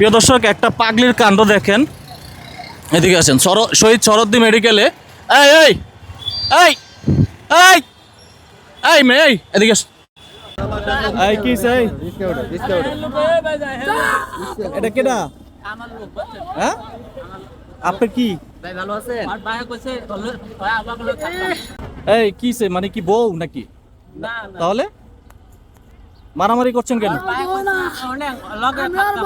প্রিয় দর্শক একটা পাগলির কাণ্ড দেখেন। এদিকে আছেন সর শহীদ শরদ্দি মেডিকেলে এই এই এই এই এই এই এদিকে এই কি সেই এটা কেডা? হ্যাঁ? আপনি কি? ভাই ভালো আছেন আর ভাই কইছে ভাই আমাকে থাকতাম এই কি সে মানে কি বউ নাকি? না। তাহলে? মারামারি করছেন কেন? অনেক লগে থাকতাম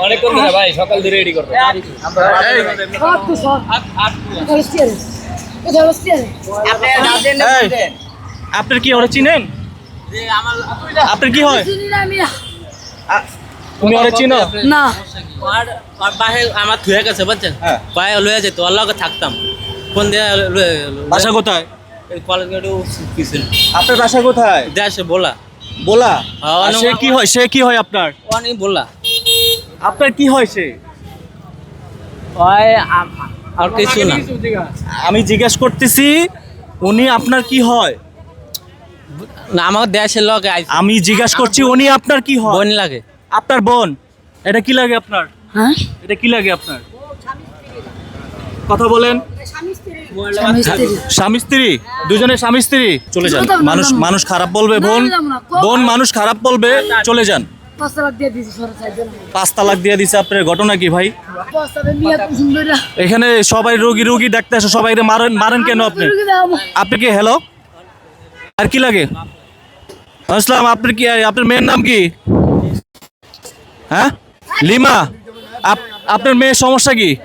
অনেকক্ষণ ধরে ভাই সকাল ধরে রেডি করব এই, আপনার কি ওরা চিনেন? যে আমার আপনার কি হয়? তুমি ওরা চিনো? না। বাহে আমার থুয়ে গেছে বুঝছেন? হ্যাঁ। পায়ে লয়ে যেত ওর লগে থাকতাম। কোন দিয়ে বাসা কোথায়? এই কলেজ গেটে পিছনে আপনার বাসা কোথায়? দেশে বলা বলা সে কি হয় সে কি হয় আপনার? অনেক বলা আপনার কি হয় সে? আর কিছু না। আমি জিজ্ঞেস করতেছি উনি আপনার কি হয়? না আমার দেশের লগে আমি জিজ্ঞেস করছি উনি আপনার কি হয়? বোন লাগে। আপনার বোন? এটা কি লাগে আপনার? হ্যাঁ? এটা কি লাগে আপনার? কথা বলেন। স্বামী স্ত্রী। দুজনে স্বামী স্ত্রী? চলে যান। মানুষ। মানুষ খারাপ বলবে বোন। বোন মানুষ খারাপ বলবে চলে যান। পাঁচ তালাক দিয়ে দিছে আপনার ঘটনা কি ভাই? এখানে সবাই রোগী রোগী ডাকতে আসে সবাই মারেন মারেন কেন আপনি? আপনি কি? হ্যালো আর কি লাগে? আপনার কি আপনার মেয়ের নাম কি? হ্যাঁ? লিমা আপ- আপনার মেয়ের সমস্যা কি?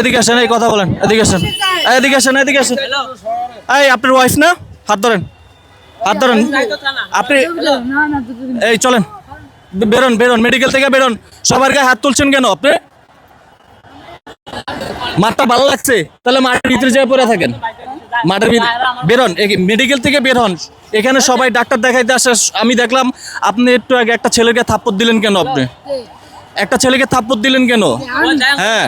এদিকে আসেন কথা বলেন, এদিকে আসেন। এদিকে আসেন এদিকে আসেন। এই আপনার ওয়াইফ না? হাত ধরেন হাত ধরেন। আপনি এই চলেন, বেরোন বেরোন মেডিকেল থেকে বেরোন। সবার গায়ে হাত তুলছেন কেন আপনি? মাঠটা ভালো লাগছে? তাহলে মাঠের ভিতরে যেয়ে পড়ে থাকেন। মাঠের ভিতরে বেরোন মেডিকেল থেকে বের হন। এখানে সবাই ডাক্তার দেখাইতে আসে, আমি দেখলাম আপনি একটু আগে একটা ছেলেকে থাপ্পড় দিলেন কেন আপনি? একটা ছেলেকে থাপ্পড় দিলেন কেন? হ্যাঁ।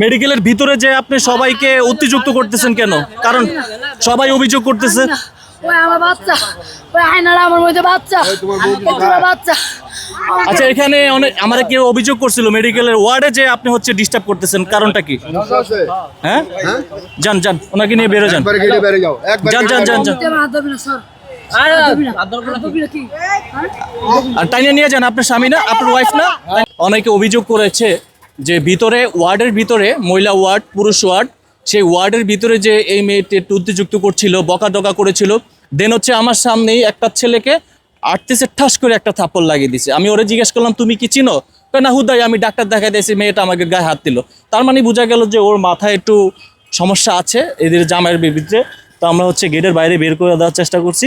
মেডিকেলের ভিতরে যে আপনি সবাইকে উত্তেজুক্ত করতেছেন কেন? কারণ সবাই অভিযোগ করতেছে ওই আমার বাচ্চা ওই আয়নারা আমার মধ্যে বাচ্চা বাচ্চা। আচ্ছা এখানে অনেক আমার কেউ অভিযোগ করছিল মেডিকেলের ওয়ার্ডে যে আপনি হচ্ছে ডিস্টার্ব করতেছেন কারণটা কি? হ্যাঁ? যান যান ওনাকে নিয়ে বেরো যান। যান যান টাইনে নিয়ে যান আপনার স্বামী না? আপনার ওয়াইফ না? অনেকে অভিযোগ করেছে যে ভিতরে ওয়ার্ডের ভিতরে মহিলা ওয়ার্ড পুরুষ ওয়ার্ড সেই ওয়ার্ডের ভিতরে যে এই মেয়েটি উত্তেজুক্ত করছিল বকাডকা করেছিল দেন হচ্ছে আমার সামনেই একটা ছেলেকে আটতেছে ঠাস করে একটা থাপ্পড় লাগিয়ে দিছে। আমি ওরে জিজ্ঞেস করলাম তুমি কি চিনো? না হুদাই আমি ডাক্তার দেখাই দিয়েছি মেয়েটা আমাকে গায়ে হাত দিল। তার মানে বোঝা গেল যে ওর মাথায় একটু সমস্যা আছে এদের জামাইয়ের বিরুদ্ধে। তো আমরা হচ্ছে গেটের বাইরে বের করে দেওয়ার চেষ্টা করছি।